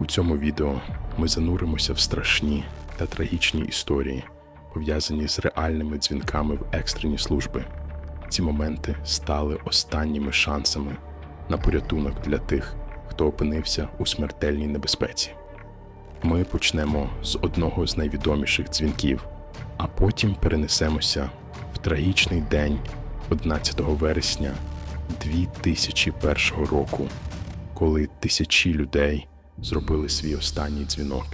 У цьому відео ми зануримося в страшні та трагічні історії, пов'язані з реальними дзвінками в екстрені служби. Ці моменти стали останніми шансами на порятунок для тих, хто опинився у смертельній небезпеці. Ми почнемо з одного з найвідоміших дзвінків, а потім перенесемося в трагічний день 11 вересня 2001 року, коли тисячі людей зробили свій останній дзвінок.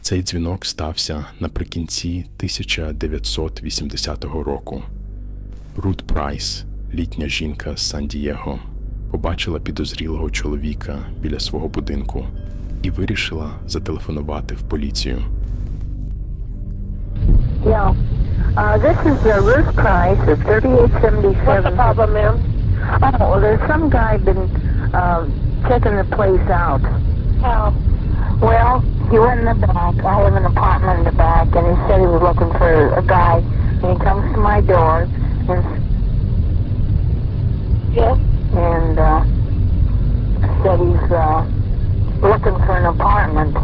Цей дзвінок стався наприкінці 1980 року. Рут Прайс, літня жінка з Сан-Дієго, побачила підозрілого чоловіка біля свого будинку і вирішила зателефонувати в поліцію. Yeah. Uh, this is uh, Ruth Price of 3877. What's the problem, ma'am? Oh, well, there's some guy been um, checking the place out. How? Well, he went in the back. I have an apartment in the back, and he said he was looking for a guy. And he comes to my door and Yes? and uh, said he's uh, looking for an apartment.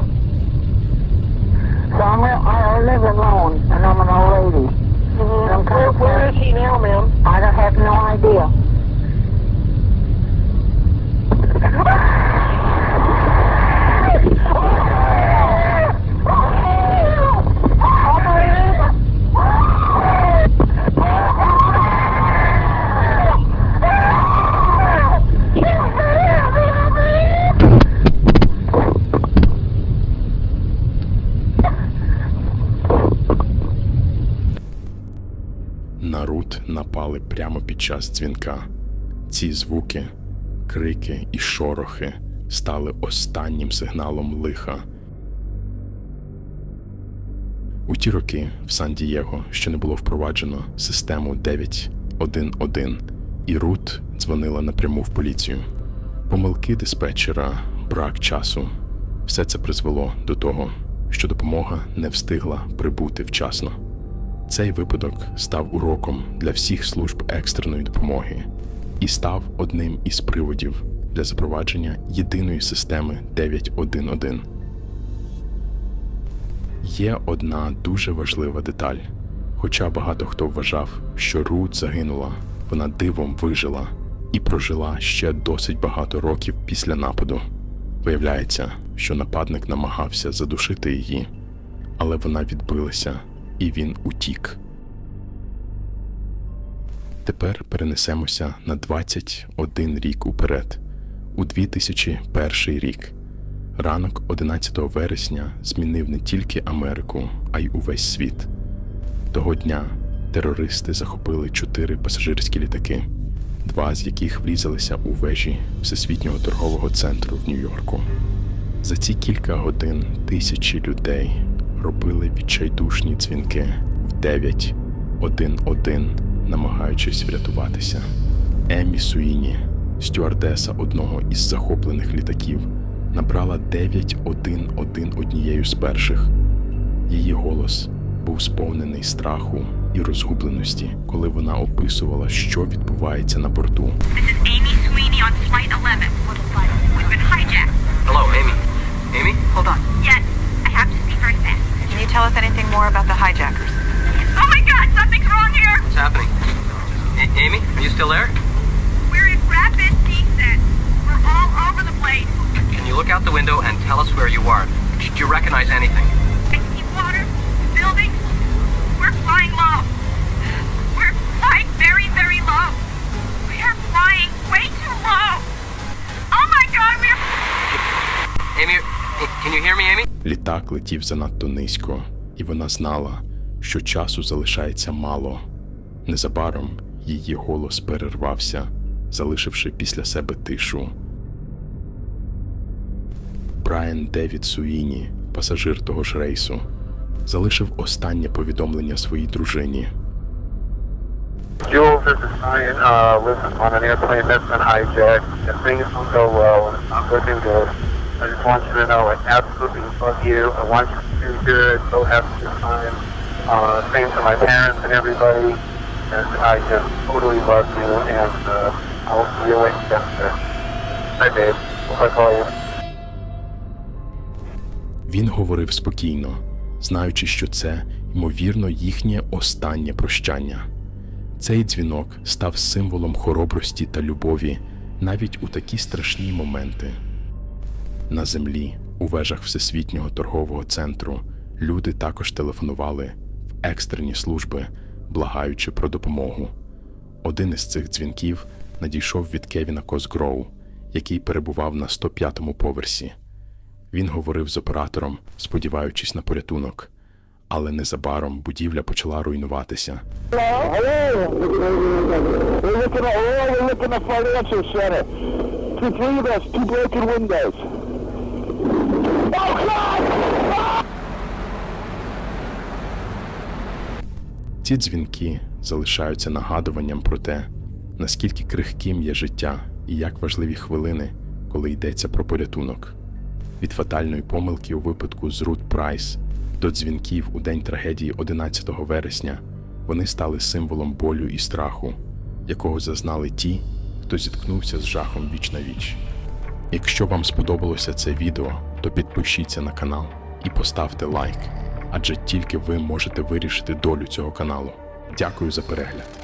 So I'm, I live alone, and I'm an old lady. Mm-hmm. I'm Where, where is he now, ma'am? I don't have no idea. На Рут напали прямо під час дзвінка. Ці звуки, крики і шорохи стали останнім сигналом лиха. У ті роки в Сан-Дієго ще не було впроваджено систему 911, і Рут дзвонила напряму в поліцію. Помилки диспетчера, брак часу все це призвело до того, що допомога не встигла прибути вчасно. Цей випадок став уроком для всіх служб екстреної допомоги і став одним із приводів для запровадження єдиної системи 911. Є одна дуже важлива деталь. Хоча багато хто вважав, що Рут загинула, вона дивом вижила і прожила ще досить багато років після нападу. Виявляється, що нападник намагався задушити її, але вона відбилася, і він утік. Тепер перенесемося на 21 рік уперед, у 2001 рік. Ранок 11 вересня змінив не тільки Америку, а й увесь світ. Того дня терористи захопили чотири пасажирські літаки, два з яких врізалися у вежі Всесвітнього торгового центру в Нью-Йорку. За ці кілька годин тисячі людей робили відчайдушні дзвінки в 911, намагаючись врятуватися. Емі Суїні, стюардеса одного із захоплених літаків, набрала 911 однією з перших. Її голос був сповнений страху і розгубленості, коли вона описувала, що відбувається на борту. This is Amy Sweeney on Flight 11. Tell us anything more about the hijackers? Oh my god, something's wrong here! What's happening? A- Amy, are you still there? We're in rapid descent. We're all over the place. Can you look out the window and tell us where you are? Do you recognize anything? I see water, buildings. We're flying low. Літак летів занадто низько, і вона знала, що часу залишається мало. Незабаром її голос перервався, залишивши після себе тишу. Брайан Девід Суїні, пасажир того ж рейсу, залишив останнє повідомлення своїй дружині. Jules, this is Ryan. Uh, listen, on an airplane that's been hijacked, and things don't go well, it's not looking good. I just want you to know I absolutely love you. I want you to do good. Go have a good time. Uh, same to my parents and everybody. And I just totally love you, and uh, I'll see you later. Hi, babe. If I call you. Він говорив спокійно, знаючи, що це, ймовірно, їхнє останнє прощання. Цей дзвінок став символом хоробрості та любові навіть у такі страшні моменти. На землі, у вежах Всесвітнього торгового центру, люди також телефонували в екстрені служби, благаючи про допомогу. Один із цих дзвінків надійшов від Кевіна Косгроу, який перебував на 105-му поверсі. Він говорив з оператором, сподіваючись на порятунок, але незабаром будівля почала руйнуватися. Hello? Ці дзвінки залишаються нагадуванням про те, наскільки крихким є життя і як важливі хвилини, коли йдеться про порятунок. Від фатальної помилки у випадку з Рут Прайс до дзвінків у день трагедії 11 вересня вони стали символом болю і страху, якого зазнали ті, хто зіткнувся з жахом віч на віч. Якщо вам сподобалося це відео, то підпишіться на канал і поставте лайк, адже тільки ви можете вирішити долю цього каналу. Дякую за перегляд.